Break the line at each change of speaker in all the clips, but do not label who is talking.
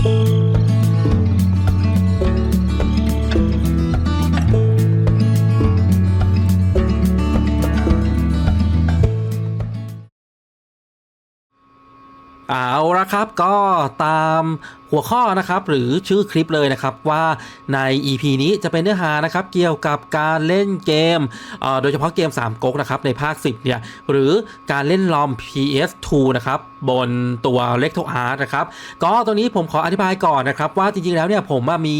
เอาละครับก็ตาม หัวข้อนะครับหรือชื่อคลิปเลยนะครับว่าใน EP นี้จะเป็นเนื้อหานะครับเกี่ยวกับการเล่นเกมเโดยเฉพาะเกม 3ก๊กนะครับในภาค 10เนี่ยหรือการเล่นลอม PS2 นะครับบนตัว l e c t o Art นะครับก็ตัวนี้ผมขออธิบายก่อนนะครับว่าจริงๆแล้วเนี่ยผมมี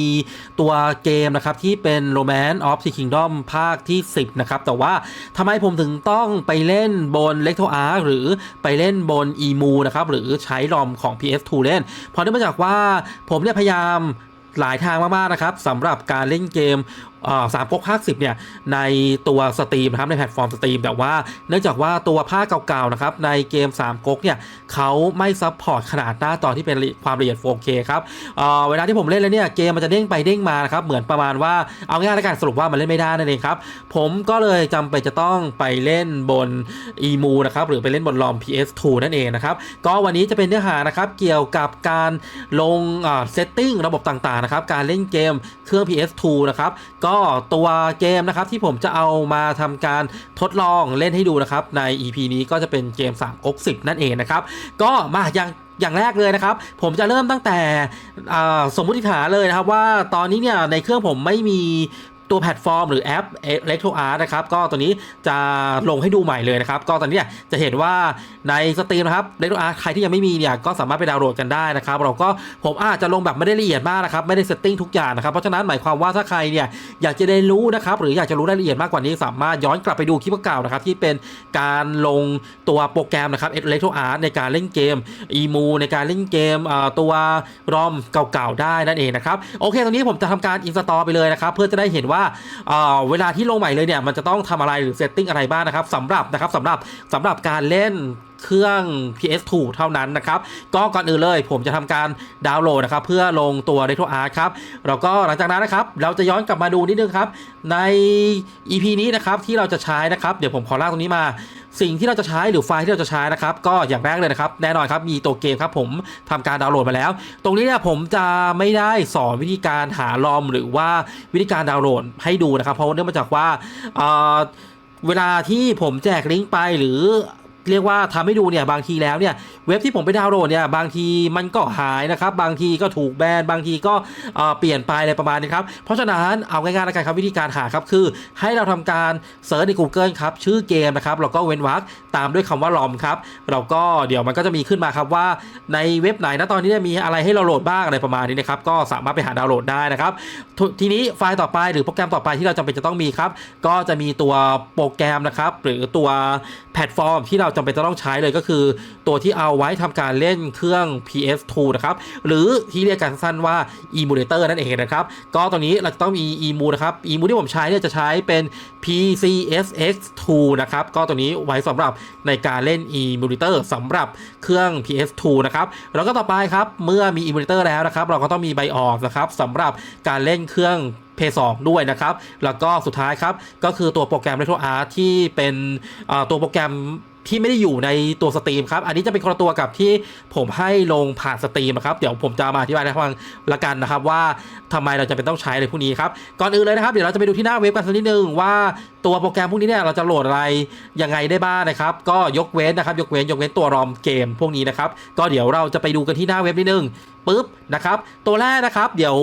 ตัวเกมนะครับที่เป็น Romance of the Kingdom ภาคที่ 10นะครับแต่ว่าทำไมผมถึงต้องไปเล่นบน l e c t o Art หรือไปเล่นบน EMU นะครับหรือใช้ลอมของ PS2 เล่นเพราะเนื่องมาจากว่าผมเนี่ยพยายามหลายทางมากๆนะครับสำหรับการเล่นเกม สามก๊กภาค10เนี่ยในตัวสตรีมนะครับในแพลตฟอร์มสตรีมแต่ว่าเนื่องจากว่าตัวภาคเก่าๆนะครับในเกม3ก๊กเนี่ยเขาไม่ซัพพอร์ตขนาดหน้าจอที่เป็นความละเอียด 4K ครับเอ่อเวลาที่ผมเล่นแล้วเนี่ยเกมมันจะเด้งไปเด้งมานะครับเหมือนประมาณว่าเอาง่ายๆแล้วกันสรุปว่ามันเล่นไม่ได้นั่นเองครับผมก็เลยจำเป็นจะต้องไปเล่นบน EMU นะครับหรือไปเล่นบนลอม PS2 นั่นเองนะครับก็วันนี้จะเป็นเนื้อหานะครับเกี่ยวกับการลงเซตติ้งระบบต่างๆนะครับการเล่นเกมเครื่อง PS2 นะครับก็็ตัวเกมนะครับที่ผมจะเอามาทำการทดลองเล่นให้ดูนะครับใน EP นี้ก็จะเป็นเกม3ก๊ก10นั่นเองนะครับ ก็มาอย่างอย่างแรกเลยนะครับ ผมจะเริ่มตั้งแต่สมมุติฐานเลยนะครับว่าตอนนี้เนี่ยในเครื่องผมไม่มี ตัวแพลตฟอร์มหรือแอป Electro Art นะครับก็ตัวนี้จะลงให้ดูใหม่เลยนะครับก็ตอนนี้จะเห็นว่าในสตรีมนะครับ Electro Art ใครที่ยังไม่มีเนี่ยก็สามารถไปดาวน์โหลดกันได้นะครับเราก็ผมอาจจะลงแบบไม่ได้ละเอียดมากนะครับไม่ได้เซตติ้งทุกอย่างนะครับเพราะฉะนั้นหมายความว่าถ้าใครเนี่ยอยากจะได้รู้นะครับหรืออยากจะรู้รายละเอียดมากกว่านี้สามารถย้อนกลับไปดูคลิปเก่าๆนะครับที่เป็นการลงตัวโปรแกรมนะครับ Electro Art ในการเล่นเกม EMU ในการเล่นเกมตัวรอมเก่าๆได้นั่นเองนะครับโอเคตรงนี้ผมจะทำการอินสตอลไปเลยนะครับเพื่อจะได้เห็นว่าเอ่อเวลาที่ลงใหม่เลยเนี่ยมันจะต้องทำอะไรหรือเซตติ้งอะไรบ้างนะครับสำหรับนะครับสำหรับสำหรับการเล่นเครื่อง PS2 เท่านั้นนะครับ ก็ก่อนอื่นเลย ผมจะทำการดาวน์โหลดนะครับ เพื่อลงตัว Retro Art ครับ แล้วก็หลังจากนั้นนะครับ เราจะย้อนกลับมาดูนิดนึงครับ ใน EP นี้นะครับที่เราจะใช้นะครับ เดี๋ยวผมขอลากตรงนี้มา สิ่งที่เราจะใช้หรือไฟล์ที่เราจะใช้นะครับ ก็อย่างแรกเลยนะครับแน่นอนครับมีตัวเกมครับผมทำการดาวน์โหลดมาแล้ว ตรงนี้เนี่ยผมจะไม่ได้สอนวิธีการหาลอมหรือว่าวิธีการดาวน์โหลดให้ดูนะครับ เพราะเนื่องมาจากว่าเอ่อเวลาที่ผมแจกลิงก์ไปหรือ เรียกว่าทำให้ดูเนี่ยบางทีแล้วเนี่ยเว็บที่ผมไปดาวน์โหลดเนี่ยบางทีมันก็หายนะครับบางทีก็ถูกแบนบางทีก็เปลี่ยนไปอะไรประมาณนี้ครับเพราะฉะนั้นเอาง่ายๆแล้วกันครับวิธีการหาครับคือ ให้เราทำการเซิร์ชใน Google ครับชื่อเกมนะครับแล้วก็เว้นวรรคตามด้วยคำว่าลอมครับเราก็เดี๋ยวมันก็จะมีขึ้นมาครับว่าในเว็บไหนนะตอนนี้เนี่ยมีอะไรให้เราโหลดบ้างอะไรประมาณนี้นะครับก็สามารถไปหาดาวน์โหลดได้นะครับททีนี้ไฟล์ต่อไปหรือโปรแกรมต่อไปที่เราจำเป็นจะต้องมีครับก็จะมีตัวโปรแกรมนะครับหรือตัวแพลตฟอร์มที่เราจำเป็นจะต้องใช้เลยก็คือ ตัวที่เอาไว้ทำการเล่นเครื่อง PS2 นะครับ หรือที่เรียกกันสั้นว่า emulator นั่นเองนะครับ ก็ตอนนี้เราจะต้องมี emu นะครับ emu ที่ผมใช้เนี่ยจะใช้เป็น PCSX2 นะครับ ก็ตัวนี้ไว้สำหรับในการเล่น emulator สำหรับเครื่อง PS2 นะครับ แล้วก็ต่อไปครับ เมื่อมี emulator แล้วนะครับ เราก็ต้องมี BIOS นะครับสำหรับการเล่นเครื่องเพย์สองด้วยนะครับ แล้วก็สุดท้ายครับ ก็คือตัวโปรแกรม Retro Art ที่เป็นตัวโปรแกรม ที่ไม่ได้อยู่ในตัวสตรีมครับอันนี้จะเป็นคนละตัวกับที่ผมให้ลงผ่านสตรีมนะครับเดี๋ยวผมจะมาอธิบายให้ฟังละกันนะครับว่าทำไมเราจะเป็นต้องใช้อะไรพวกนี้ครับก่อนอื่นเลยนะครับเดี๋ยวเราจะไปดูที่หน้าเว็บกันสักนิดนึงว่าตัวโปรแกรมพวกนี้เนี่ยเราจะโหลดอะไรยังไงได้บ้างนะครับ ก็ยกเว้นนะครับ ยกเว้นยกเว้นตัวรอมเกมพวกนี้นะครับก็เดี๋ยวเราจะไปดูกันที่หน้าเว็บนิดนึง ปุ๊บนะครับ ตัวแรกนะครับ เดี๋ยว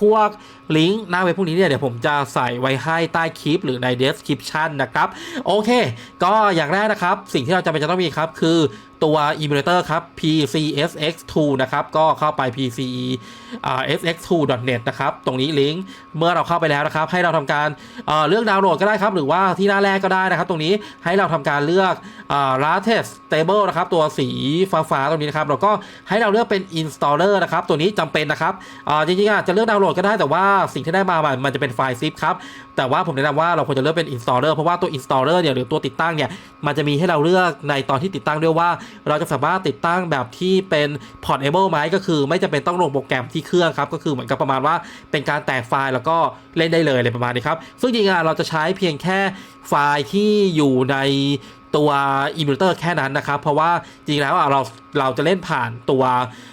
พวกลิงก์หน้าเว็บพวกนี้เนี่ยเดี๋ยวผมจะใส่ไว้ให้ใต้คลิปหรือใน description นะครับ โอเค ก็อย่างแรกนะครับ สิ่งที่เราจำเป็นจะต้องมีครับ คือตัว emulator ครับ PCSX2 นะครับ ก็เข้าไป PCE sx2.net นะครับตรงนี้ลิงก์เมื่อเราเข้าไปแล้วนะครับ ให้เราทำการเอ่อเลือกดาวน์โหลดก็ได้ครับ หรือว่าที่หน้าแรกก็ได้นะครับ ตรงนี้ให้เราทำการเลือก latest stable นะครับ ตัวสีฟ้าๆตรงนี้นะครับแล้วก็ให้เราเลือกเป็น installer นะครับ ตัวนี้จำเป็นนะครับจริงๆอาจจะเลือกดาวน์โหลดก็ได้แต่ว่าสิ่งที่ได้มามันจะเป็นไฟล์ zip ครับแต่ว่าผมแนะนำว่าเราควรจะเลือกเป็น installer เพราะว่าตัว installer เนี่ยหรือตัวติดตั้งเนี่ยมันจะมีให้เราเลือกในตอนที่ติดตั้งด้วยว่า เราจะสามารถติดตั้งแบบที่เป็น portable ไหมก็คือ ไม่จำเป็นต้องลงโปรแกรมที่เครื่องครับก็คือเหมือนกับประมาณว่าเป็นการแตกไฟล์แล้วก็เล่นได้เลยอะไรประมาณนี้ครับซึ่งจริงๆเราจะใช้เพียงแค่ไฟล์ที่อยู่ใน ตัวอิมูเลเตอร์แค่นั้นนะครับ เพราะว่าจริงๆแล้วเราเราจะเล่นผ่านตัว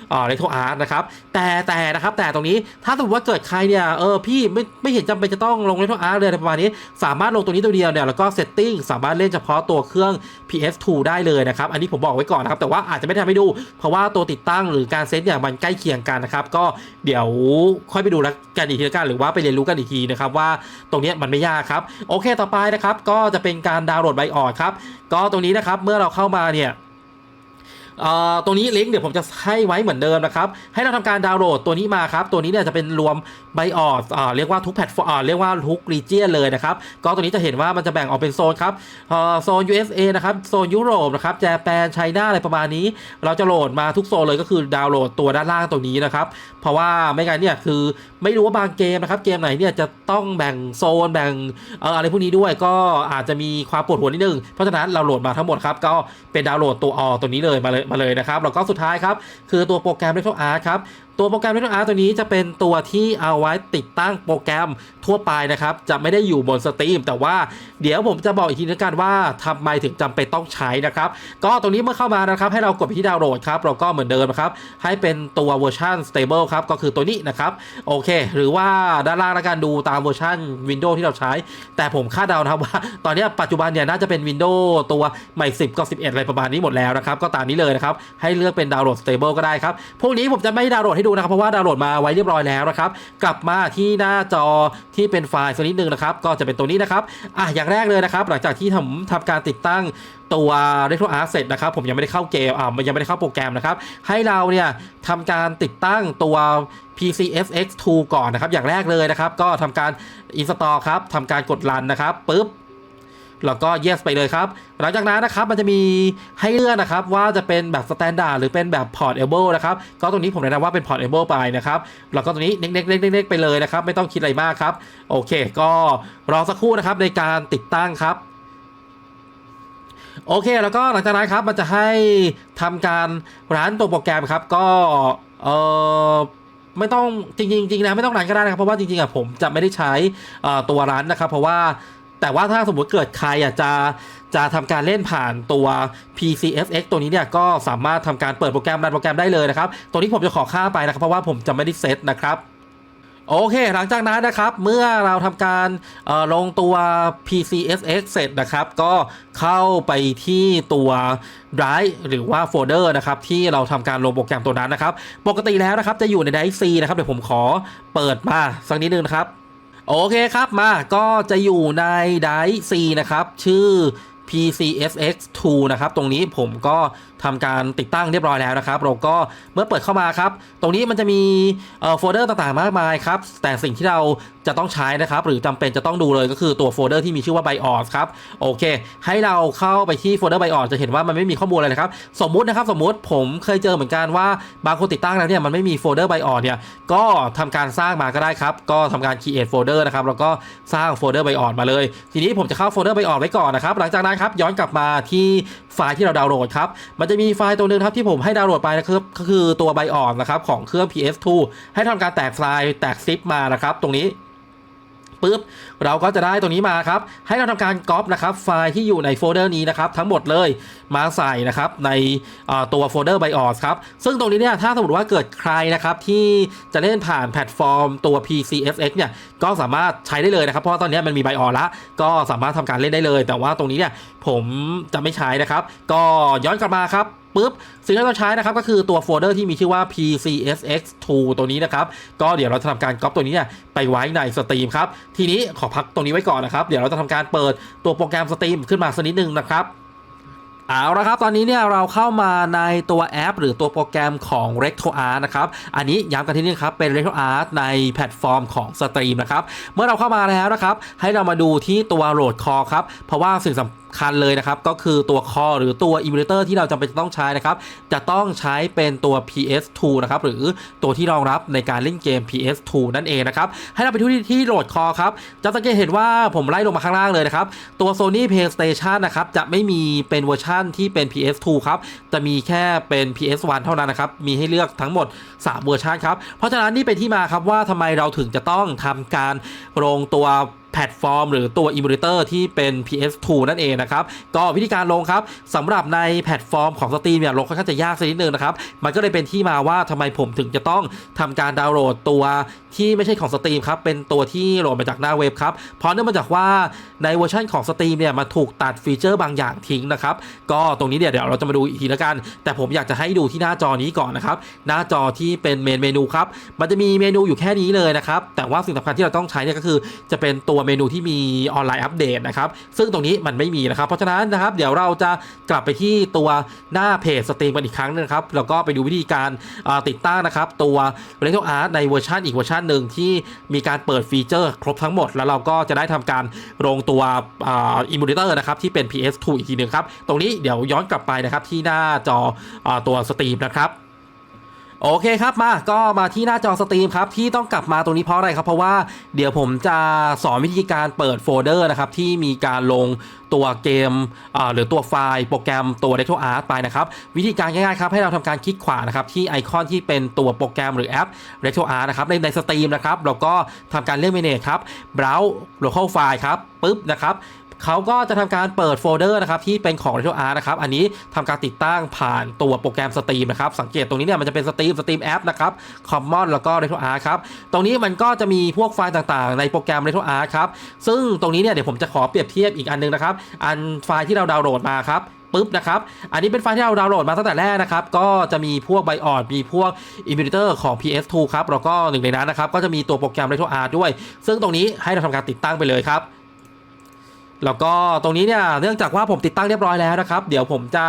เอ่อเรโทอาร์ตนะครับ แต่แต่นะครับแต่ตรงนี้ถ้าสมมติว่าเกิดใครเนี่ยเออพี่ไม่ไม่เห็นจำเป็นจะต้องลงเรโทอาร์ตเลยอะไรประมาณนี้ สามารถลงตัวนี้ตัวเดียวเนี่ยแล้วก็เซตติ้งสามารถเล่นเฉพาะตัวเครื่อง PS2 ได้เลยนะครับ อันนี้ผมบอกไว้ก่อนนะครับ แต่ว่าอาจจะไม่ได้ทำให้ดู เพราะว่าตัวติดตั้งหรือการเซตเนี่ยมันใกล้เคียงกันนะครับ ก็เดี๋ยวค่อยไปดูแลกันอีกทีละกันหรือว่าไปเรียนรู้กันอีกทีนะครับว่าตรงนี้มันไม่ยากครับ โอเคต่อไปนะครับก็จะเป็นการดาวน์โหลดไบออดครับก็ตรงนี้นะครับเมื่อเราเข้ามาเนี่ย ตรงนี้ลิงก์เดี๋ยวผมจะให้ไว้เหมือนเดิมนะครับ ให้เราทำการดาวน์โหลดตัวนี้มาครับ ตัวนี้เนี่ยจะเป็นรวมไบออดอ่าเรียกว่าทุกแพลตฟอร์มเรียกว่าทุกรีเจียนเลยนะครับ ก็ตัวนี้จะเห็นว่ามันจะแบ่งออกเป็นโซนครับเอ่อโซน USA นะครับ โซนยุโรปนะครับแจแปนไชน่าอะไรประมาณนี้ เราจะโหลดมาทุกโซนเลยก็คือดาวน์โหลดตัวด้านล่างตรงนี้นะครับ เพราะว่าไม่งั้นเนี่ยคือไม่รู้ว่าบางเกมนะครับเกมไหนเนี่ยจะต้องแบ่งโซนแบ่งเอ่ออะไรพวกนี้ด้วยก็อาจจะมีความปวดหัวนิดนึงเพราะฉะนั้นเราโหลดมาทั้งหมดครับก็เป็นดาวน์โหลดตัวออตัวนี้เลยมาเลยมาเลยนะครับแล้วก็สุดท้ายครับคือตัวโปรแกรม Retro Art ครับ ตัวโปรแกรม Retro Art ตัวนี้จะเป็นตัวที่เอาไว้ติดตั้งโปรแกรมทั่วไปนะครับ จะไม่ได้อยู่บนสตรีมแต่ว่าเดี๋ยวผมจะบอกอีกทีนึงกันว่าทำไมถึงจำเป็นต้องใช้นะครับ ก็ตรงนี้เมื่อเข้ามานะครับ ให้เรากดไปที่ดาวน์โหลดครับเราก็เหมือนเดิมนะครับ ให้เป็นตัวเวอร์ชัน stable ครับ ก็คือตัวนี้นะครับ โอเค หรือว่าด้านล่างแล้วกันดูตามเวอร์ชัน Windows ที่เราใช้ แต่ผมคาดเดานะครับว่า ตอนนี้ปัจจุบันเนี่ยน่าจะเป็น Windows ตัวใหม่ 10กับ11 อะไรประมาณนี้หมดแล้วนะครับก็ตามนี้เลยนะครับให้เลือกเป็นดาวน์โหลด stable ก็ได้ครับพวกนี้ผมจะไม่ดาวน์โหลดให้ดููนะครับเพราะว่าดาวน์โหลดมาไว้เรียบร้อยแล้วนะครับกลับมาที่หน้าจอที่เป็นไฟล์สักนิดนึงนะครับก็จะเป็นตัวนี้นะครับอะอย่างแรกเลยนะครับ หลังจากที่ผมทำการติดตั้งตัว Retro Art เสร็จนะครับ ผมยังไม่ได้เข้าเกมอ่ายังไม่ได้เข้าโปรแกรมนะครับ ให้เราเนี่ยทำการติดตั้งตัว PCSX2 ก่อนนะครับ อย่างแรกเลยนะครับ ก็ทำการ install ครับทำการกดรันนะครับปุ๊บ แล้วก็ yes ไปเลยครับ หลังจากนั้นนะครับมันจะมีให้เลือกนะครับว่าจะเป็นแบบ standard หรือเป็นแบบ portable นะครับก็ตรงนี้ผมแนะนำว่าเป็น portable ไปนะครับแล้วก็ตรงนี้เน็กๆๆๆไปเลยนะครับไม่ต้องคิดอะไรมากครับโอเค ก็รอสักครู่นะครับในการติดตั้งครับโอเค แล้วก็หลังจากนั้นครับมันจะให้ทำการร้านตัวโปรแกรมครับ ก็เออไม่ต้องจริงๆจริงนะไม่ต้องร้านก็ได้นะครับเพราะว่าจริงๆอะผมจะไม่ได้ใช้ตัวร้านนะครับ เพราะว่า แต่ว่าถ้าสมมติเกิดใครอจะจะทำการเล่นผ่านตัว PCSX ตัวนี้เนี่ยก็สามารถทำการเปิดโปรแกรมรันโปรแกรมได้เลยนะครับ ตัวนี้ผมจะขอค่าไปนะครับ เพราะว่าผมจะไม่ได้เซตนะครับโอเค หลังจากนั้นนะครับ เมื่อเราทำการลงตัว PCSX เสร็จนะครับ ก็เข้าไปที่ตัว Drive หรือว่าโฟลเดอร์นะครับ ที่เราทำการลงโปรแกรมตัวนั้นนะครับ ปกติแล้วนะครับ จะอยู่ใน Drive C นะครับ เดี๋ยวผมขอเปิดมาสักนิดนึงนะครับ โอเคครับมาก็จะอยู่ในไดซีนะครับ ชื่อ PCSX2 นะครับ ตรงนี้ผมก็ ทำการติดตั้งเรียบร้อยแล้วนะครับเราก็เมื่อเปิดเข้ามาครับ ตรงนี้มันจะมีโฟลเดอร์ต่างๆมากมายครับ แต่สิ่งที่เราจะต้องใช้นะครับ หรือจำเป็นจะต้องดูเลยก็คือตัวโฟลเดอร์ที่มีชื่อว่า BIOS ครับ โอเค ให้เราเข้าไปที่โฟลเดอร์ BIOS จะเห็นว่ามันไม่มีข้อมูลอะไรนะครับ สมมุตินะครับ สมมุติผมเคยเจอเหมือนกันว่าบางคนติดตั้งแล้วเนี่ยมันไม่มีโฟลเดอร์ BIOS เนี่ย ก็ทำการสร้างมาก็ได้ครับ ก็ทำการ create folder นะครับ แล้วก็สร้างโฟลเดอร์ BIOS มาเลย ทีนี้ผมจะเข้าโฟลเดอร์ BIOS ไว้ก่อนนะครับ หลังจากนั้นครับย้อนกลับมาที่ไฟล์ที่เราดาวน์โหลดครับมันจะมีไฟล์ตัวหนึ่งครับที่ผมให้ดาวน์โหลดไปนะครับก็คือตัวใบอ่อนนะครับของเครื่อง PS2 ให้ทำการแตกไฟล์แตกซิปมานะครับ ตรงนี้ปุ๊บเราก็จะได้ตรงนี้มาครับ ให้เราทำการก๊อปนะครับไฟล์ที่อยู่ในโฟลเดอร์นี้นะครับทั้งหมดเลย มาใส่นะครับในตัวโฟลเดอร์ BIOS ครับ ซึ่งตรงนี้เนี่ยถ้าสมมติว่าเกิดใครนะครับที่จะเล่นผ่านแพลตฟอร์มตัว PCSX เนี่ยก็สามารถใช้ได้เลยนะครับ เพราะตอนนี้มันมี BIOS ละ ก็สามารถทำการเล่นได้เลย แต่ว่าตรงนี้เนี่ยผมจะไม่ใช้นะครับ ก็ย้อนกลับมาครับปุ๊บสิ่งที่เราใช้นะครับก็คือตัวโฟลเดอร์ที่มีชื่อว่า PCSX2 ตัวนี้นะครับ ก็เดี๋ยวเราจะทำการก๊อปตัวนี้เนี่ยไปไว้ในสตรีมครับ ทีนี้ขอพักตรงนี้ไว้ก่อนนะครับ เดี๋ยวเราจะทำการเปิดตัวโปรแกรมสตรีมขึ้นมาสักนิดนึงนะครับ เอาละครับ ตอนนี้เนี่ยเราเข้ามาในตัวแอป หรือตัวโปรแกรมของ RectoArt นะครับ อันนี้ย้ำกันที่นี่ครับเป็น RectoArt ในแพลตฟอร์มของสตรีมนะครับ เมื่อเราเข้ามาแล้วนะครับ ให้เรามาดูที่ตัวโหลดคอครับ เพราะว่าสิ่งสำคัญเลยนะครับ ก็คือตัวคอหรือตัวอิมูเลเตอร์ที่เราจำเป็นจะต้องใช้นะครับ จะต้องใช้เป็นตัว PS2 นะครับ หรือตัวที่รองรับในการเล่นเกม PS2 นั่นเองนะครับ ให้เราไปที่ที่โหลดคอครับ จะสังเกตเห็นว่าผมไล่ลงมาข้างล่างเลยนะครับ ตัว Sony PlayStation นะครับ จะไม่มีเป็นเวอร์ชั่นที่เป็น PS2 ครับ จะมีแค่เป็น PS1 เท่านั้นนะครับ มีให้เลือกทั้งหมด 3 เวอร์ชันครับ เพราะฉะนั้นนี่เป็นที่มาครับว่าทำไมเราถึงจะต้องทำการลงตัว แพลตฟอร์ม หรือตัวอิมูเลเตอร์ที่เป็น PS2 นั่นเองนะครับ ก็วิธีการลงครับสำหรับในแพลตฟอร์มของ Steam เนี่ยลงค่อนข้างจะยากสักนิดนึงนะครับ มันก็เลยเป็นที่มาว่าทำไมผมถึงจะต้องทำการดาวน์โหลดตัวที่ไม่ใช่ของ Steam ครับ เป็นตัวที่โหลดมาจากหน้าเว็บครับ เพราะเนื่องมาจากว่าในเวอร์ชันของ Steam เนี่ยมันถูกตัดฟีเจอร์บางอย่างทิ้งนะครับ ก็ตรงนี้เนี่ยเดี๋ยวเราจะมาดูอีกทีละกัน แต่ผมอยากจะให้ดูที่หน้าจอนี้ก่อนนะครับ หน้าจอที่เป็นเมนเมนูครับ มันจะมีเมนูอยู่แค่นี้เลยนะครับ แต่ว่าสิ่งสำคัญที่เราต้องใช้เนี่ยก็คือจะเป็นตัวเมนูที่มีออนไลน์อัปเดตนะครับ ซึ่งตรงนี้มันไม่มีนะครับ เพราะฉะนั้นนะครับเดี๋ยวเราจะกลับไปที่ตัวหน้าเพจสตรีมกันอีกครั้งหนึงครับ แล้วก็ไปดูวิธีการติดตั้งนะครับ ตัว r e t r o Art ในเวอร์ชันอีกเวอร์ชันหนึ่งที่มีการเปิดฟีเจอร์ครบทั้งหมด แล้วเราก็จะได้ทำการลงตัวอิมูเลเตอร์นะครับที่เป็น PS2 อีกทีหนึ่งครับ ตรงนี้เดี๋ยวย้อนกลับไปนะครับที่หน้าจออตัวสตรีมนะครับ โอเคครับมาก็มาที่หน้าจอสตรีมครับที่ต้องกลับมาตรงนี้เพราะอะไรครับ เพราะว่าเดี๋ยวผมจะสอนวิธีการเปิดโฟลเดอร์นะครับที่มีการลงตัวเกมหรือตัวไฟล์โปรแกรมตัว r e t r o Art ไปนะครับ วิธีการง่ายๆครับให้เราทำการคลิกขวานะครับที่ไอคอนที่เป็นตัวโปรแกรมหรือแอป r e t r o Art นะครับในในสตรีมนะครับเราก็ทำการเลือกเมนูครับ browse local file ครับปุ๊บนะครับ เขาก็จะทำการเปิดโฟลเดอร์นะครับที่เป็นของ r e t r o Art นะครับอันนี้ทำการติดตั้งผ่านตัวโปรแกรมสตรีมนะครับสังเกตตรงนี้เนี่ยมันจะเป็นสตรีมสตรีมแอปนะครับ Common แล้วก็ r e t r o Art ครับตรงนี้มันก็จะมีพวกไฟล์ต่างๆ ในโปรแกรม r e t r o Art ครับซึ่งตรงนี้เนี่ยเดี๋ยวผมจะขอเปรียบเทียบอีกอันนึงนะครับอันไฟล์ที่เราดาวน์โหลดมาครับปุ๊บนะครับ อันนี้เป็นไฟล์ที่เราดาวน์โหลดมาตั้งแต่แรกนะครับ ก็จะมีพวกไบออดมีพวกอิมิเตอร์ของ PS2 ครับ แล้วก็หนึ่งในนั้นนะครับ ก็จะมีตัวโปรแกรม r e t r o Art ด้วย ซึ่งตรงนี้ให้เราทำการติดตั้งไปเลยครับ แล้วก็ตรงนี้เนี่ยเนื่องจากว่าผมติดตั้งเรียบร้อยแล้วนะครับ เดี๋ยวผมจะ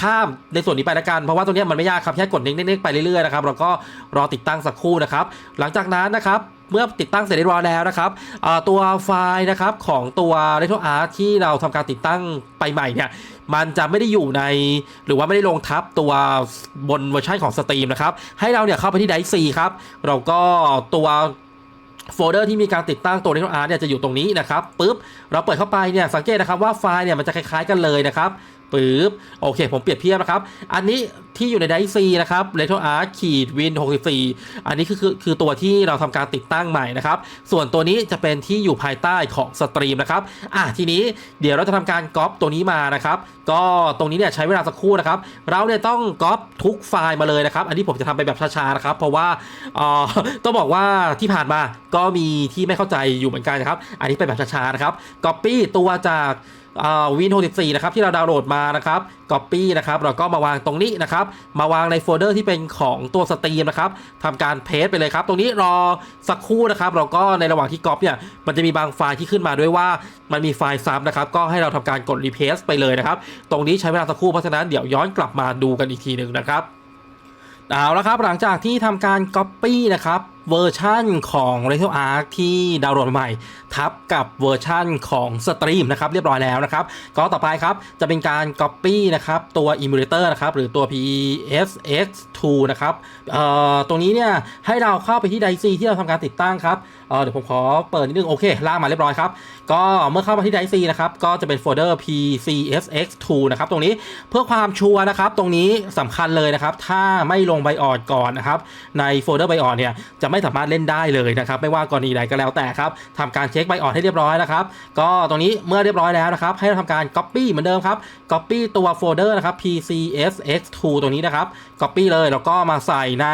ข้ามในส่วนนี้ไปละกัน เพราะว่าตรงนี้มันไม่ยากครับแค่กดเน็กๆไปเรื่อยๆนะครับแล้วก็รอติดตั้งสักครู่นะครับ หลังจากนั้นนะครับเมื่อติดตั้งเสร็จเรียบร้อยแล้วนะครับตัวไฟล์นะครับของตัว r e t r o Art ที่เราทำการติดตั้งไปใหม่เนี่ยมันจะไม่ได้อยู่ในหรือว่าไม่ได้ลงทับตัวบนเวอร์ชันของสตรีมนะครับ ให้เราเนี่ยเข้าไปที่ Drive C ครับเราก็ตัว โฟลเดอร์ที่มีการติดตั้งตัว Nano Art เนี่ยจะอยู่ตรงนี้นะครับปุ๊บเราเปิดเข้าไปเนี่ยสังเกตนะครับว่าไฟล์เนี่ยมันจะคล้ายๆกันเลยนะครับ ปึ๊บโอเค ผมเปรียบเทียบนะครับ อันนี้ที่อยู่ในไดซีนะครับ r e t r o Art ขีด Win 64 อันนี้คือคือคือตัวที่เราทำการติดตั้งใหม่นะครับ ส่วนตัวนี้จะเป็นที่อยู่ภายใต้ของสตรีมนะครับอะทีนี้เดี๋ยวเราจะทำการก๊อปตัวนี้มานะครับ ก็ตรงนี้เนี่ยใช้เวลาสักครู่นะครับ เราเนี่ยต้องก๊อปทุกไฟล์มาเลยนะครับ อันนี้ผมจะทำไปแบบช้าๆนะครับ เพราะว่าอ่อต้องบอกว่าที่ผ่านมาก็มีที่ไม่เข้าใจอยู่เหมือนกันนะครับ อันนี้เป็นแบบช้าๆนะครับ Copy ตัวจาก วิน64นะครับที่เราดาวน์โหลดมานะครับ Copy นะครับเราก็มาวางตรงนี้นะครับ มาวางในโฟลเดอร์ที่เป็นของตัวสตรีมนะครับทำการเพสไปเลยครับ ตรงนี้รอสักครู่นะครับ เราก็ในระหว่างที่ก๊อปเนี่ยมันจะมีบางไฟล์ที่ขึ้นมาด้วยว่ามันมีไฟล์ซ้ำนะครับ ก็ให้เราทำการกดรีเพสไปเลยนะครับ ตรงนี้ใช้เวลาสักครู่เพราะฉะนั้นเดี๋ยวย้อนกลับมาดูกันอีกทีหนึ่งนะครับเอาละครับหลังจากที่ทำการ Copy นะครับ เวอร์ชั่นของ r e t r o Arc ที่ดาวน์โหลดใหม่ ทับกับเวอร์ชั่นของสตรีมนะครับเรียบร้อยแล้วนะครับ ก็ต่อไปครับ จะเป็นการ Copy นะครับ ตัว Emulator นะครับ หรือตัว PSX2 นะครับเอ่อตรงนี้เนี่ย ให้เราเข้าไปที่ d i c ที่เราทำการติดตั้งครับเอ่อเดี๋ยวผมขอเปิดนิดนึง โอเคลากมาเรียบร้อยครับ ก็เมื่อเข้ามาที่ d i c นะครับ ก็จะเป็นโฟลเดอร์ PCSX2 นะครับ ตรงนี้เพื่อความชัวร์นะครับ ตรงนี้สำคัญเลยนะครับ ถ้าไม่ลงไบออดก่อนนะครับ ในโฟลเดอร์ไบออดเนี่ยจะไม่สามารถเล่นได้เลยนะครับ ไม่ว่ากรณีใดก็แล้วแต่ครับทำการเช็คไบออดให้เรียบร้อยนะครับ ก็ตรงนี้เมื่อเรียบร้อยแล้วนะครับให้เราทำการ Copy เหมือนเดิมครับ Copy ตัวโฟลเดอร์นะครับ PCSX2 ตรงนี้นะครับ Copy เลยแล้วก็มาใส่ใน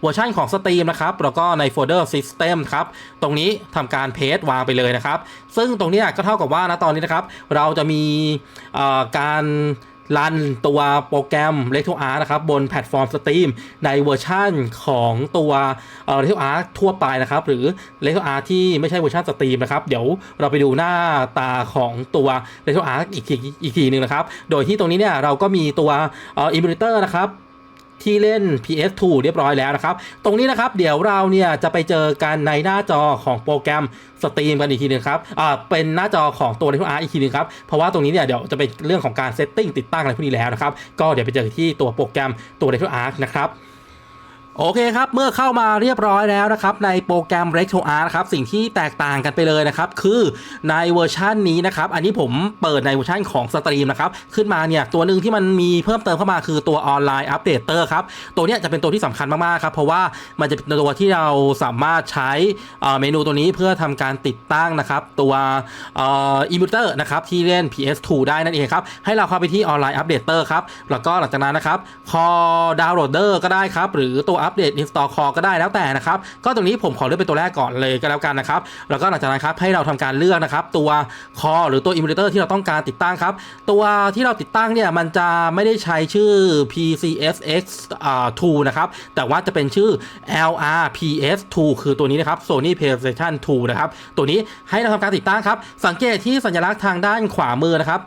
เวอร์ชันของ Steam นะครับแล้วก็ในโฟลเดอร์ System ครับตรงนี้ทำการเพจวางไปเลยนะครับ ซึ่งตรงนี้ก็เท่ากับว่านะตอนนี้นะครับ เราจะมีการ รันตัวโปรแกรม r e t r o Art นะครับบนแพลตฟอร์ม Steam ในเวอร์ชั่นของตัวเอ่อ r e t r o Art ทั่วไปนะครับ หรือ r e t r o Art ที่ไม่ใช่เวอร์ชัน Steam นะครับเดี๋ยวเราไปดูหน้าตาของตัว r e t r o Art อีกทีอีกทีหนึ่งนะครับ โดยที่ตรงนี้เนี่ยเราก็มีตัวเอ่อ Emulator นะครับ ที่เล่น PS2 เรียบร้อยแล้วนะครับ ตรงนี้นะครับเดี๋ยวเราเนี่ยจะไปเจอกันในหน้าจอของโปรแกรมสตรีมกันอีกทีหนึงครับ อ่า เป็นหน้าจอของตัว r e t r o Art อีกทีหนึงครับ เพราะว่าตรงนี้เนี่ยเดี๋ยวจะเป็นเรื่องของการเซตติ้งติดตั้งอะไรพวกนี้แล้วนะครับ ก็เดี๋ยวไปเจอที่ตัวโปรแกรมตัว r e t r o Art นะครับ โอเคครับ เมื่อเข้ามาเรียบร้อยแล้วนะครับ ในโปรแกรม Retro Art นะครับ สิ่งที่แตกต่างกันไปเลยนะครับ คือในเวอร์ชันนี้นะครับ อันนี้ผมเปิดในเวอร์ชันของสตรีมนะครับ ขึ้นมาเนี่ย ตัวหนึ่งที่มันมีเพิ่มเติมเข้ามาคือตัวออนไลน์อัปเดตเตอร์ครับ ตัวนี้จะเป็นตัวที่สำคัญมาก ๆ ครับ เพราะว่ามันจะเป็นตัวที่เราสามารถใช้เมนูตัวนี้เพื่อทำการติดตั้งนะครับ ตัวเอิมูเตอร์นะครับที่เล่น PS2 ได้นั่นเองครับให้เราเข้าไปที่ออนไลน์อัปเดตเตอร์ครับแล้วก็หลังจากนั้นนะครับคอดาวน์โหลดเดอร์ก็ได้ครับหรือตัวอัปเดต install core ก็ได้แล้วแต่นะครับ ก็ตรงนี้ผมขอเลือกเป็นตัวแรกก่อนเลยก็แล้วกันนะครับ แล้วก็หลังจากนั้นครับให้เราทำการเลือกนะครับตัวคอหรือตัวอิมูเลเตอร์ที่เราต้องการติดตั้งครับ ตัวที่เราติดตั้งเนี่ยมันจะไม่ได้ใช้ชื่อ PCSX 2นะครับ แต่ว่าจะเป็นชื่อ LRPS2 คือตัวนี้นะครับ Sony PlayStation 2นะครับ ตัวนี้ให้เราทำการติดตั้งครับ สังเกตที่สัญลักษณ์ทางด้านขวามือนะครับ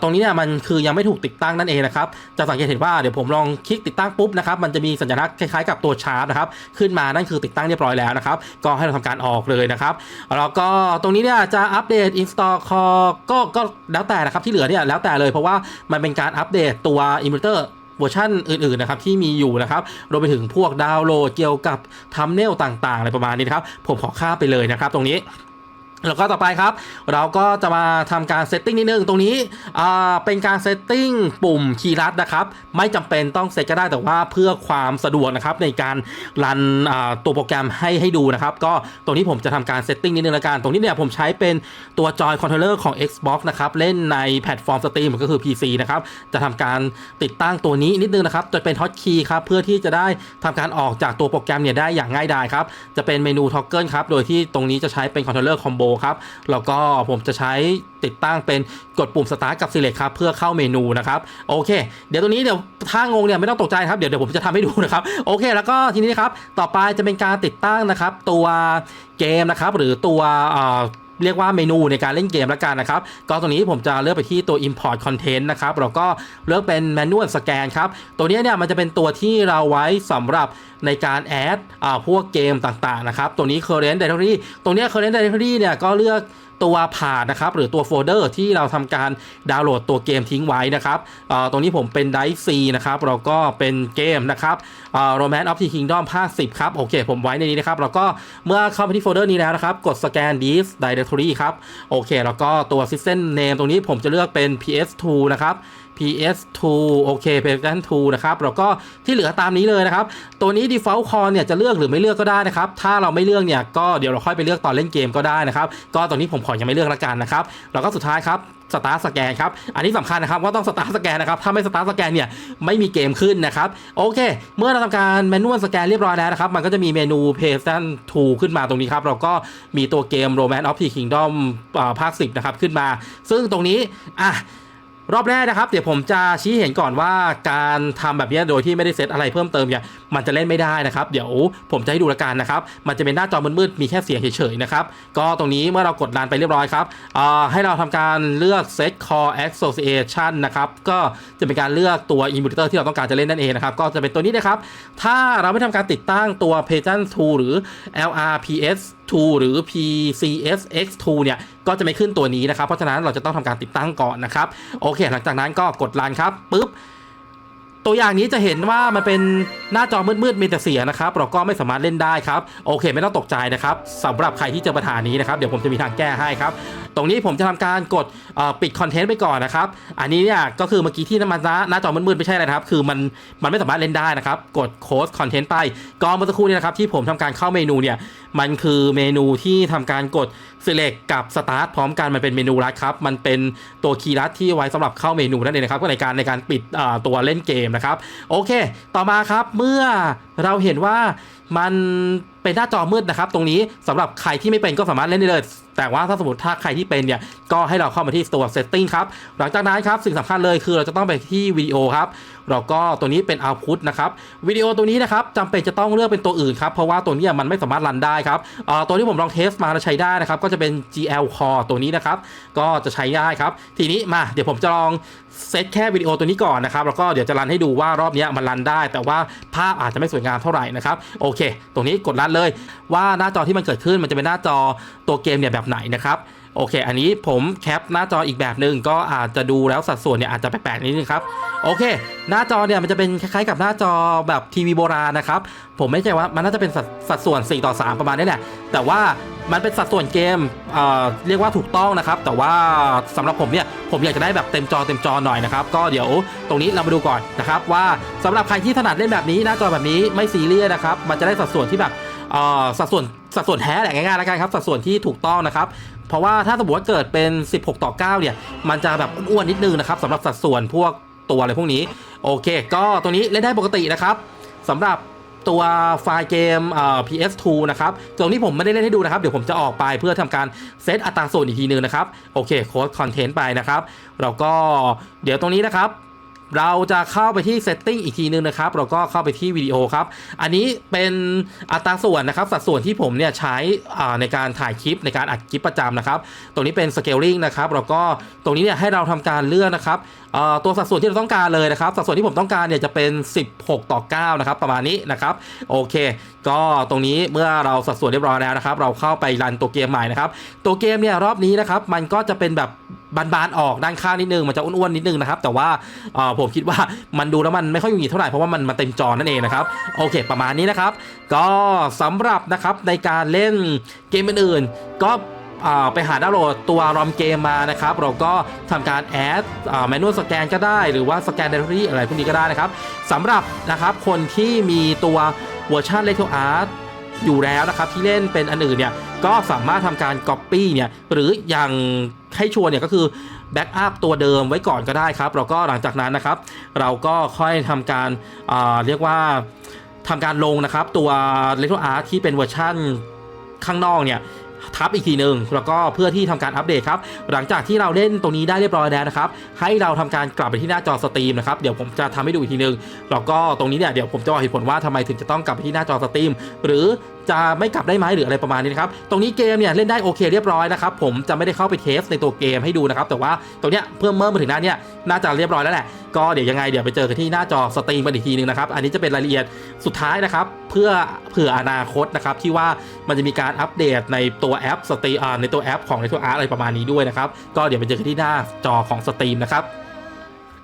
ตรงนี้เนี่ยมันคือยังไม่ถูกติดตั้งนั่นเองนะครับ จะสังเกตเห็นว่าเดี๋ยวผมลองคลิกติดตั้งปุ๊บนะครับ มันจะมีสัญลักษณ์คล้ายๆกับตัวชาร์จนะครับขึ้นมานั่นคือติดตั้งเรียบร้อยแล้วนะครับก็ให้เราทำการออกเลยนะครับแล้วก็ตรงนี้เนี่ยจะอัปเดต install core ก็ก็แล้วแต่นะครับที่เหลือเนี่ยแล้วแต่เลยเพราะว่ามันเป็นการอัปเดตตัวอิมเตอร์เวอร์ชันอื่นๆนะครับที่มีอยู่นะครับรวมไปถึงพวกดาวน์โหลดเกี่ยวกับทัมเนลต่างๆอะไรประมาณนี้นะครับผมขอข้าไปเลยนะครับตรงนี้ แล้วก็ต่อไปครับ เราก็จะมาทำการเซตติ้งนิดนึงตรงนี้เป็นการเซตติ้งปุ่มคีย์ลัดนะครับ ไม่จำเป็นต้องเซตก็ได้แต่ว่าเพื่อความสะดวกนะครับในการรันตัวโปรแกรมให้ให้ดูนะครับ ก็ตรงนี้ผมจะทำการเซตติ้งนิดนึงละกัน ตรงนี้เนี่ยผมใช้เป็นตัวจอยคอนโทรลเลอร์ของ Xbox นะครับ เล่นในแพลตฟอร์มสตรีมก็คือ PC นะครับ จะทำการติดตั้งตัวนี้นิดนึงนะครับจะเป็นฮอตคีย์ครับเพื่อที่จะได้ทำการออกจากตัวโปรแกรมเนี่ยได้อย่างง่ายดายครับจะเป็นเมนูท็อกเกิลครับโดยที่ตรงนี้จะใช้เป็นคอนโทรลเลอร์คอมโบครับ แล้วก็ผมจะใช้ติดตั้งเป็นกดปุ่ม Start กับ Select ครับ เพื่อเข้าเมนูนะครับ โอเค เดี๋ยวตัวนี้เดี๋ยวถ้างงเนี่ยไม่ต้องตกใจครับ เดี๋ยวเดี๋ยวผมจะทำให้ดูนะครับ โอเค แล้วก็ทีนี้นะครับ ต่อไปจะเป็นการติดตั้งนะครับ ตัวเกมนะครับ หรือตัว เรียกว่าเมนูในการเล่นเกมแล้วกันนะครับ ก็ตรงนี้ผมจะเลือกไปที่ตัว import content นะครับแล้วก็เลือกเป็น manual scan ครับ ตัวนี้เนี่ยมันจะเป็นตัวที่เราไว้สำหรับในการแอ่าพวกเกมต่างๆนะครับ ตัวนี้ current directory ตรงนี้ current directory เนี่ยก็เลือกตัวผ่านนะครับหรือตัวโฟลเดอร์ที่เราทำการดาวน์โหลดตัวเกมทิ้งไว้นะครับตรงนี้ผมเป็นไดซีนะครับเราก็เป็นเกมนะครับโรแมนต์ออฟทีคิงดอมภาค10ครับโอเค ผมไว้ในนี้นะครับแล้วก็เมื่อเข้าไปที่โฟลเดอร์นี้แล้วนะครับ กด scan this directory ครับโอเค แล้วก็ตัว system name ตรงนี้ผมจะเลือกเป็น ps2 นะครับ ps2 โอเค PlayStation 2 นะครับ แล้วก็ที่เหลือตามนี้เลยนะครับ ตัวนี้ default core เนี่ยจะเลือกหรือไม่เลือกก็ได้นะครับ ถ้าเราไม่เลือกเนี่ยก็เดี๋ยวเราค่อยไปเลือกตอนเล่นเกมก็ได้นะครับ ก็ตรงนี้ผมขอยังไม่เลือกละกันนะครับ แล้วก็สุดท้ายครับสตาร์สแกนครับ อันนี้สำคัญนะครับว่าต้องสตาร์สแกนนะครับ ถ้าไม่สตาร์สแกนเนี่ยไม่มีเกมขึ้นนะครับ โอเค เมื่อเราทำการแมนนวลสแกนเรียบร้อยแล้วนะครับ มันก็จะมีเมนู PlayStation 2 ขึ้นมาตรงนี้ครับแล้วก็มีตัวเกม Romance of the Kingdom อ่าภาค 10 นะครับขึ้นมา ซึ่งตรงนี้ อะ รอบแรกนะครับ เดี๋ยวผมจะชี้เห็นก่อนว่าการทำแบบนี้โดยที่ไม่ได้เซตอะไรเพิ่มเติมเนี่ยมันจะเล่นไม่ได้นะครับ เดี๋ยวผมจะให้ดูละกันนะครับ มันจะเป็นหน้าจอมืดๆมีแค่เสียงเฉยๆนะครับ ก็ตรงนี้เมื่อเรากดรันไปเรียบร้อยครับอ่าให้เราทำการเลือก set core association นะครับ ก็จะเป็นการเลือกตัว emulator ที่เราต้องการจะเล่นนั่นเองนะครับ ก็จะเป็นตัวนี้นะครับ ถ้าเราไม่ทำการติดตั้งตัว p a g e n 2หรือ LRPS 2 หรือ PCSX 2 เนี่ย ก็จะไม่ขึ้นตัวนี้นะครับ เพราะฉะนั้นเราจะต้องทำการติดตั้งก่อนนะครับ โอเค หลังจากนั้นก็กดรันครับปุ๊บ ตัวอย่างนี้จะเห็นว่ามันเป็นหน้าจอมืดๆมีแต่เสียนะครับเราก็ไม่สามารถเล่นได้ครับโอเค ไม่ต้องตกใจนะครับสำหรับใครที่เจอปัญหานี้นะครับเดี๋ยวผมจะมีทางแก้ให้ครับตรงนี้ผมจะทำการกดปิดคอนเทนต์ไปก่อนนะครับอันนี้เนี่ยก็คือเมื่อกี้ที่มันหน้าจอมืดๆไม่ใช่อะไรนะครับ คือมันมันไม่สามารถเล่นได้นะครับกดโค้ดคอนเทนต์ไปก็เมื่อสักครู่นี้นะครับที่ผมทำการเข้าเมนูเนี่ยมันคือเมนูที่ทำการกด select กับ start พร้อมกันมันเป็นเมนูรัดครับมันเป็นตัวคีย์รัดที่ไว้สำหรับเข้าเมนูนั่นเองนะครับก็ในการในการปิดตัวเล่นเกมนะครับ โอเค ต่อมาครับเมื่อเราเห็นว่ามัน เป็นหน้าจอมืดนะครับ ตรงนี้สำหรับใครที่ไม่เป็นก็สามารถเล่นได้เลย แต่ว่าถ้าสมมติถ้าใครที่เป็นเนี่ย ก็ให้เราเข้ามาที่ Store Setting ครับ หลังจากนั้นครับ สิ่งสำคัญเลยคือเราจะต้องไปที่วิดีโอครับ เราก็ตัวนี้เป็น Output นะครับ วิดีโอตัวนี้นะครับจำเป็นจะต้องเลือกเป็นตัวอื่นครับ เพราะว่าตัวนี้มันไม่สามารถรันได้ครับตัวที่ผมลองเทสมาแล้วใช้ได้นะครับ ก็จะเป็น GL Core ตัวนี้นะครับ ก็จะใช้ได้ครับ ทีนี้มาเดี๋ยวผมจะลองเซตแค่วิดีโอตัวนี้ก่อนนะครับแล้วก็เดี๋ยวจะรันให้ดูว่ารอบนี้มันรันได้ แต่ว่าภาพอาจจะไม่สวยงามเท่าไหร่นะครับ โอเค ตรงนี้กดรันเลย ว่าหน้าจอที่มันเกิดขึ้นมันจะเป็นหน้าจอตัวเกมเนี่ยแบบไหนนะครับโอเค อันนี้ผมแคปหน้าจออีกแบบหนึ่งก็อาจจะดูแล้วสัดส่วนเนี่ยอาจจะแปลกๆนิดนึงครับ โอเค หน้าจอเนี่ยมันจะเป็นคล้ายๆกับหน้าจอแบบทีวีโบราณนะครับ ผมไม่ใช่ว่ามันน่าจะเป็นสัดส่วน 4 ต่อ 3 ประมาณนี้แหละ แต่ว่ามันเป็นสัดส่วนเกมเอ่อเรียกว่าถูกต้องนะครับ แต่ว่าสำหรับผมเนี่ยผมอยากจะได้แบบเต็มจอเต็มจอหน่อยนะครับก็เดี๋ยวตรงนี้เรามาดูก่อนนะครับว่าสำหรับใครที่ถนัดเล่นแบบนี้หน้าจอแบบนี้ไม่ซีเรียสนะครับมันจะได้สัดส่วนที่แบบ สัดส่วนสัดส่วนแท้แหละง่ายๆแล้วกันครับสัดส่วนที่ถูกต้องนะครับเพราะว่าถ้าสมมติว่าเกิดเป็น 16 ต่อ 9 เนี่ยมันจะแบบอ้วนนิดนึงนะครับสำหรับสัดส่วนพวกตัวอะไรพวกนี้โอเค ก็ตัวนี้เล่นได้ปกตินะครับสำหรับตัวไฟล์เกมเอ่อ PS2 นะครับตรงนี้ผมไม่ได้เล่นให้ดูนะครับ เดี๋ยวผมจะออกไปเพื่อทำการเซตอัตราส่วนอีกทีนึงนะครับ โอเค โค้ดคอนเทนต์ไปนะครับ เราก็เดี๋ยวตรงนี้นะครับ เราจะเข้าไปที่ Setting อีกทีนึงนะครับเราก็เข้าไปที่วิดีโอครับ อันนี้เป็นอัตราส่วนนะครับ สัดส่วนที่ผมเนี่ยใช้ในการถ่ายคลิปในการอัดคลิปประจำนะครับ ตรงนี้เป็น Scaling นะครับแล้วก็ตรงนี้เนี่ยให้เราทำการเลือกนะครับตัวสัดส่วนที่เราต้องการเลยนะครับ สัดส่วนที่ผมต้องการเนี่ยจะเป็น 16 ต่อ 9 นะครับ ประมาณนี้นะครับโอเค ก็ตรงนี้เมื่อเราสัดส่วนเรียบร้อยแล้วนะครับ เราเข้าไปรันตัวเกมใหม่นะครับ ตัวเกมเนี่ยรอบนี้นะครับ มันก็จะเป็นแบบ บานๆออกด้านข้างนิดนึงมันจะอ้วนๆนิดนึงนะครับแต่ว่าผมคิดว่ามันดูแล้วมันไม่ค่อยหงุดหงิดเท่าไหร่เพราะว่ามันมาเต็มจอนั่นเองนะครับโอเค ประมาณนี้นะครับ ก็สำหรับนะครับในการเล่นเกมอื่นๆก็ไปหาดาวน์โหลดตัวรอมเกมมานะครับ เราก็ทำการแอดแมนนวลสแกนก็ได้หรือว่าสแกนเดอรี่อะไรพวกนี้ก็ได้นะครับสำหรับนะครับคนที่มีตัวเวอร์ชันเลโทอาร์ตอยู่แล้วนะครับที่เล่นเป็นอันอื่นเนี่ยก็สามารถทำการ Copy เนี่ยหรืออย่าง ให้ชัวร์เนี่ยก็คือแบ็กอัพตัวเดิมไว้ก่อนก็ได้ครับแล้วก็หลังจากนั้นนะครับ เราก็ค่อยทำการอ่าเรียกว่าทำการลงนะครับ ตัว l e t t l e Art ที่เป็นเวอร์ชั่นข้างนอกเนี่ย ทับอีกทีหนึ่งแล้วก็เพื่อที่ทำการอัปเดตครับหลังจากที่เราเล่นตรงนี้ได้เรียบร้อยแล้วนะครับให้เราทำการกลับไปที่หน้าจอสตรีมนะครับเดี๋ยวผมจะทำให้ดูอีกทีหนึ่งแล้วก็ตรงนี้เนี่ยเดี๋ยวผมจะบอกเหตุผลว่าทำไมถึงจะต้องกลับไปที่หน้าจอสตรีมหรือจะไม่กลับได้ไหมหรืออะไรประมาณนี้นะครับ ตรงนี้เกมเนี่ยเล่นได้โอเคเรียบร้อยนะครับ ผมจะไม่ได้เข้าไปเทสในตัวเกมให้ดูนะครับ แต่ว่าตรงเนี้ยเพิ่มเมื่อมาถึงหน้าเนี่ยน่าจะเรียบร้อยแล้วแหละ ก็เดี๋ยวยังไงเดี๋ยวไปเจอกันที่หน้าจอสตรีมกันอีกทีหนึงนะครับ อันนี้จะเป็นรายละเอียดสุดท้ายนะครับ เพื่อเผื่ออนาคตนะครับที่ว่ามันจะมีการอัปเดตในตัววแอปสตรีในตัวแอปของในตัวอาร์อะไรประมาณนี้ด้วยนะครับ ก็เดี๋ยวไปเจอกันที่หน้าจอของสตรีมนะครับ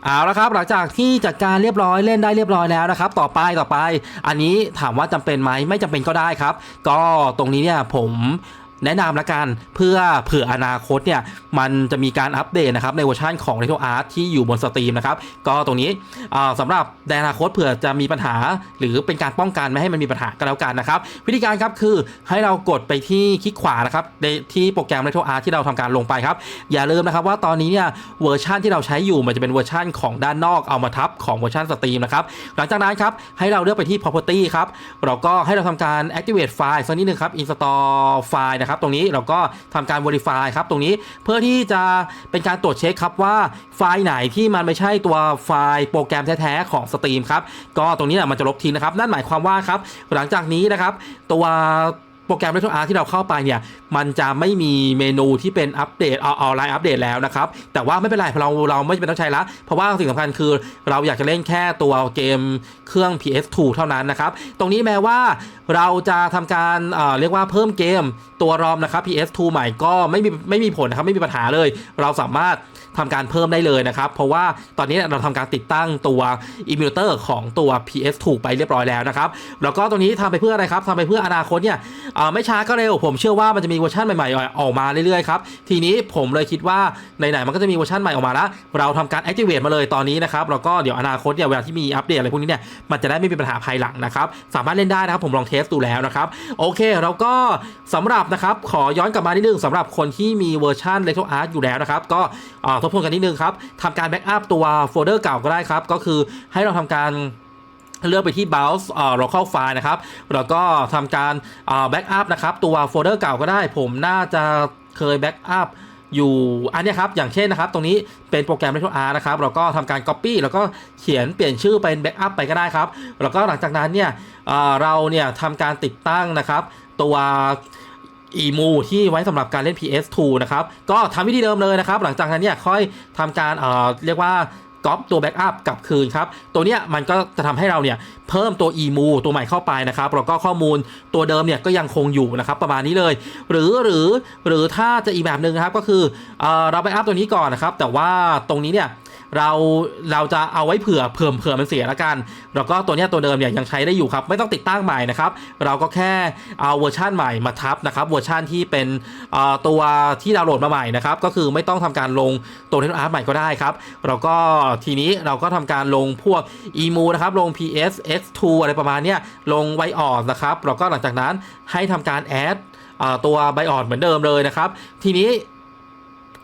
เอาละครับหลังจากที่จัดการเรียบร้อยเล่นได้เรียบร้อยแล้วนะครับ ต่อไปต่อไป อันนี้ถามว่าจำเป็นไหมไม่จำเป็นก็ได้ครับ ก็ตรงนี้เนี่ยผม แนะนำละกันเพื่อเผื่ออนาคตเนี่ยมันจะมีการอัปเดตนะครับในเวอร์ชันของ r e t r o Art ที่อยู่บนสตรีมนะครับก็ตรงนี้สำหรับในอนาคตเผื่อจะมีปัญหา หรือเป็นการป้องกันไม่ให้มันมีปัญหาก็แล้วกันนะครับวิธีการครับคือให้เรากดไปที่คลิกขวานะครับในที่โปรแกรม r e t r o Art ที่เราทำการลงไปครับอย่าลืมนะครับว่าตอนนี้เนี่ยเวอร์ชันที่เราใช้อยู่มันจะเป็นเวอร์ชันของด้านนอกเอามาทับของเวอร์ชันสตรีมนะครับหลังจากนั้นครับให้เราเลือกไปที่ property ครับเราก็ให้เราทำการ activate file สักนิดนึงครับ install file นะครับครับ ตรงนี้เราก็ทำการ verify ครับ ตรงนี้เพื่อที่จะเป็นการตรวจเช็คครับว่าไฟล์ไหนที่มันไม่ใช่ตัวไฟล์โปรแกรมแท้ๆของสตรีมครับ ก็ตรงนี้นะมันจะลบทิ้งนะครับ นั่นหมายความว่าครับ หลังจากนี้นะครับตัว โปรแกรม Retro Art ที่เราเข้าไปเนี่ยมันจะไม่มีเมนูที่เป็นอัปเดตออนไลน์อัปเดตแล้วนะครับ แต่ว่าไม่เป็นไรเราเราไม่จำเป็นต้องใช้ละ เพราะว่าสิ่งสำคัญคือเราอยากจะเล่นแค่ตัวเกมเครื่อง PS2 เท่านั้นนะครับ ตรงนี้แม้ว่าเราจะทำการเเรียกว่าเพิ่มเกมตัวรอมนะครับ PS2 ใหม่ก็ไม่มีไม่มีผลนะครับไม่มีปัญหาเลย เราสามารถ ทำการเพิ่มได้เลยนะครับ เพราะว่าตอนนี้เราทำการติดตั้งตัวอิมิเตอร์ของตัว PS2 ไปเรียบร้อยแล้วนะครับแล้วก็ตรงนี้ทำไปเพื่ออะไรครับทำไปเพื่ออนาคตเนี่ยไม่ช้าก็เร็วผมเชื่อว่ามันจะมีเวอร์ชันใหม่ๆออกมาเรื่อยๆครับทีนี้ผมเลยคิดว่าไหนๆมันก็จะมีเวอร์ชันใหม่ออกมาแล้วเราทำการ activate มาเลยตอนนี้นะครับแล้วก็เดี๋ยวอนาคตเนี่ยเวลาที่มีอัปเดตอะไรพวกนี้เนี่ยมันจะได้ไม่มีปัญหาภายหลังนะครับสามารถเล่นได้นะครับผมลองเทสดูแล้วนะครับโอเคแล้วก็สำหรับนะครับขอย้อนกลับมานิดนึงสำหรับคนที่มีเวอร์ชัน Retro Art อยู่แล้วนะครับก็ทบทวนกันนิดนึงครับทำการแบ็กอัพตัวโฟลเดอร์เก่าก็ได้ครับ ก็คือให้เราทำการเลือกไปที่ browse เอ่อ local file นะครับ แล้วก็ทำการเอ่อ backup นะครับ ตัวโฟลเดอร์เก่าก็ได้ ผมน่าจะเคย backup อยู่อันนี้ครับ อย่างเช่นนะครับ ตรงนี้เป็นโปรแกรม Retro Art นะครับ เราก็ทำการ copy แล้วก็เขียนเปลี่ยนชื่อเป็น backup ไปก็ได้ครับ แล้วก็หลังจากนั้นเนี่ยเอ่อเราเนี่ยทำการติดตั้งนะครับ ตัว อีมูที่ไว้สำหรับการเล่น PS2 นะครับ ก็ทำวิธีเดิมเลยนะครับ หลังจากนั้นเนี่ยค่อยทำการเอ่อเรียกว่าก๊อปตัวแบ็กอัพกลับคืนครับ ตัวเนี้ยมันก็จะทำให้เราเนี่ยเพิ่มตัว emu ตัวใหม่เข้าไปนะครับแล้วก็ข้อมูลตัวเดิมเนี่ยก็ยังคงอยู่นะครับประมาณนี้เลย หรือหรือหรือถ้าจะอีกแบบหนึ่งนะครับก็คือเออเราไปอัพตัวนี้ก่อนนะครับ แต่ว่าตรงนี้เนี่ย เราเราจะเอาไว้เผื่อเผื่อเผื่อมันเสียละกัน แล้วก็ตัวเนี้ยตัวเดิมเนี่ยยังใช้ได้อยู่ครับ ไม่ต้องติดตั้งใหม่นะครับ เราก็แค่เอาเวอร์ชันใหม่มาทับนะครับเวอร์ชันที่เป็นตัวที่ดาวน์โหลดมาใหม่นะครับก็คือไม่ต้องทำการลงตัวเทนอาร์ตใหม่ก็ได้ครับแล้วก็ทีนี้เราก็ทำการลงพวก emu นะครับลง ps x2 อะไรประมาณเนี้ยลงไวออดนะครับแล้วก็หลังจากนั้นให้ทำการแอดตัวไบออดเหมือนเดิมเลยนะครับ ทีนี้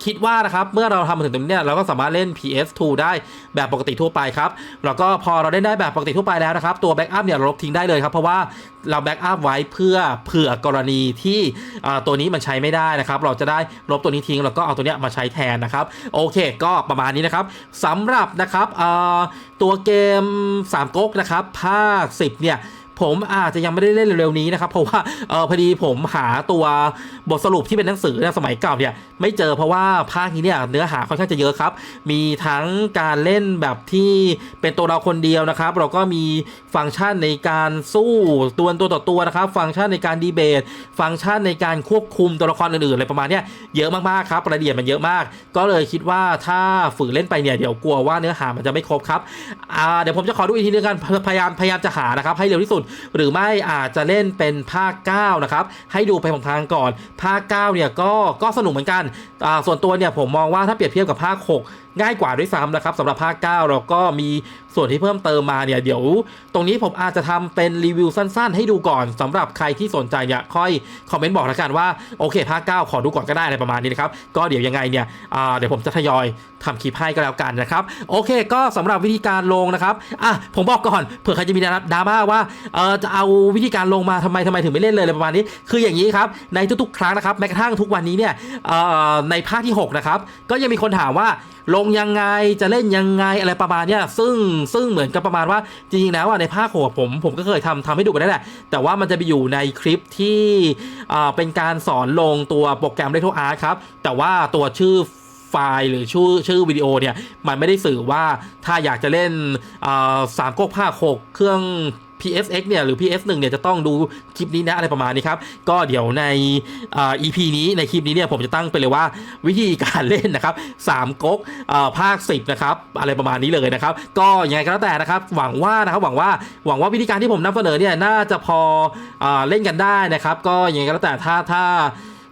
คิดว่านะครับเมื่อเราทำมาถึงตรงนี้เนี่ยเราก็สามารถเล่น PS2 ได้แบบปกติทั่วไปครับแล้วก็พอเราได้ได้แบบปกติทั่วไปแล้วนะครับ ตัวแบ็กอัพเนี่ยเราลบทิ้งได้เลยครับ เพราะว่าเราแบ็กอัพไว้เพื่อเผื่อกรณีที่ตัวนี้มันใช้ไม่ได้นะครับ เราจะได้ลบตัวนี้ทิ้งแล้วก็เอาตัวเนี้ยมาใช้แทนนะครับ โอเค ก็ประมาณนี้นะครับสำหรับนะครับตัวเกม3ก๊กนะครับภาค10เนี่ย ผมอาจจะยังไม่ได้เล่นเร็วๆนี้นะครับ เพราะว่าเออพอดีผมหาตัวบทสรุปที่เป็นหนังสือในสมัยเก่าเนี่ยไม่เจอเพราะว่าภาคนี้เนี่ยเนื้อหาค่อนข้างจะเยอะครับ มีทั้งการเล่นแบบที่เป็นตัวเราคนเดียวนะครับ เราก็มีฟังก์ชันในการสู้ตัวตัวต่อตัวนะครับ ฟังก์ชันในการดีเบต ฟังก์ชันในการควบคุมตัวละครอื่นๆอะไรประมาณเนี้ยเยอะมากๆครับรายละเอียดมันเยอะมาก ก็เลยคิดว่าถ้าฝืนเล่นไปเนี่ยเดี๋ยวกลัวว่าเนื้อหามันจะไม่ครบครับอ่าเดี๋ยวผมจะขอดูอีกทีนึงกันพยายามพยายามจะหานะครับให้เร็วที่สุดหรือไม่อาจจะเล่นเป็นภาค9นะครับให้ดูไปของทางก่อน ภาค9เนี่ยก็ก็สนุกเหมือนกันส่วนตัวเนี่ยผมมองว่าถ้าเปรียบเทียบกับภาค 6ง่ายกว่าด้วยซ้ำนะครับสำหรับภาค 9 เราก็มีส่วนที่เพิ่มเติมมาเนี่ยเดี๋ยว ตรงนี้ผมอาจจะทำเป็นรีวิวสั้นๆ ให้ดูก่อนสำหรับใครที่สนใจเนี่ยค่อยคอมเมนต์บอกล้วกันว่าโอเคภาค 9 ขอดูก่อนก็ได้อะไรประมาณนี้นะครับ ก็เดี๋ยวยังไงเนี่ยเดี๋ยวผมจะทยอย ทำคลิปให้ก็แล้วกันนะครับ โอเค ก็สำหรับวิธีการลงนะครับอะผมบอกก่อนเผื่อใครจะมีดราม่าว่าเออจะเอาวิธีการลงมาทำไมทำไมถึงไม่เล่นเลยอะไรประมาณนี้ คืออย่างนี้ครับในทุกๆ ครั้งนะครับแม้กระทั่งทุกวันนี้เนี่ยเออในภาคที่6นะครับก็ยังมีคนถามว่าลงยังไงจะเล่นยังไงอะไรประมาณเนี้ยซึ่งซึ่งเหมือนกับประมาณว่าจริงๆแล้วอะในภาคหกผมผมก็เคยทำทำให้ดูไปแล้วแหละ แต่ว่ามันจะไปอยู่ในคลิปที่อ่าเป็นการสอนลงตัวโปรแกรม r e t r o Art ครับ แต่ว่าตัวชื่อ ไฟล์หรือชื่อชื่อวิดีโอเนี่ยมันไม่ได้สื่อว่าถ้าอยากจะเล่นสามก๊กภาคหกเครื่อง PSX เนี่ยหรือ PS1 เนี่ยจะต้องดูคลิปนี้นะอะไรประมาณนี้ครับ ก็เดี๋ยวในอ EP นี้ในคลิปนี้เนี่ยผมจะตั้งไปเลยว่าวิธีการเล่นนะครับสามก๊กภาค 10 นะครับ อะไรประมาณนี้เลยนะครับ ก็ยังไงก็แล้วแต่นะครับ หวังว่านะครับหวังว่าหวังว่าวิธีการที่ผมนำเสนอเนี่ยน่าจะพออเล่นกันได้นะครับ ก็ยังไงก็แล้วแต่ถ้าถ้า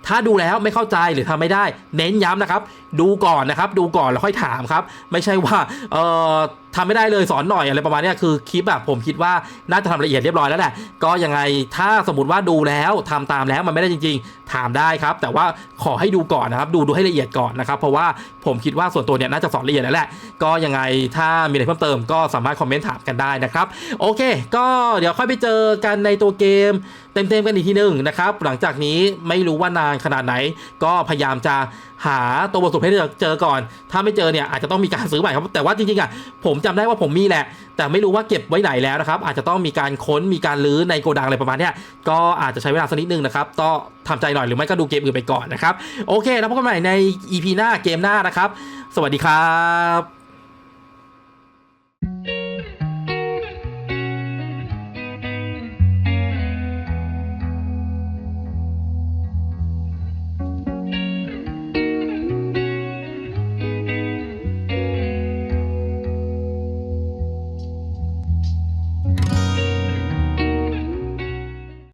ถ้าดูแล้วไม่เข้าใจหรือทำไม่ได้ เน้นย้ำนะครับ ดูก่อนนะครับ ดูก่อนแล้วค่อยถามครับ ไม่ใช่ว่าเอ่อทำไม่ได้เลยสอนหน่อยอะไรประมาณนี้คือคลิปแบบผมคิดว่าน่าจะทำละเอียดเรียบร้อยแล้วแหละก็ยังไงถ้าสมมติว่าดูแล้วทำตามแล้วมันไม่ได้จริง ๆ ถามได้ครับ แต่ว่าขอให้ดูก่อนนะครับ ดูดูให้ละเอียดก่อนนะครับ เพราะว่าผมคิดว่าส่วนตัวเนี่ยน่าจะสอนละเอียดแล้วแหละก็ยังไงถ้ามีอะไรเพิ่มเติมก็สามารถคอมเมนต์ถามกันได้นะครับ โอเค ก็เดี๋ยวค่อยไปเจอกันในตัวเกมเต็มๆกันอีกทีหนึ่งนะครับ หลังจากนี้ไม่รู้ว่านานขนาดไหน ก็พยายามจะ หาตัวบทสรุปให้เจอก่อน ถ้าไม่เจอเนี่ยอาจจะต้องมีการซื้อใหม่ครับ แต่ว่าจริงๆอะผมจำได้ว่าผมมีแหละ แต่ไม่รู้ว่าเก็บไว้ไหนแล้วนะครับ อาจจะต้องมีการค้นมีการลื้อในโกดังอะไรประมาณนี้ก็อาจจะใช้เวลาสักนิดนึงนะครับต้องทำใจหน่อยหรือไม่ก็ดูเกมอื่นไปก่อนนะครับโอเคแล้วพบกันใหม่ใน EP หน้าเกมหน้านะครับ สวัสดีครับ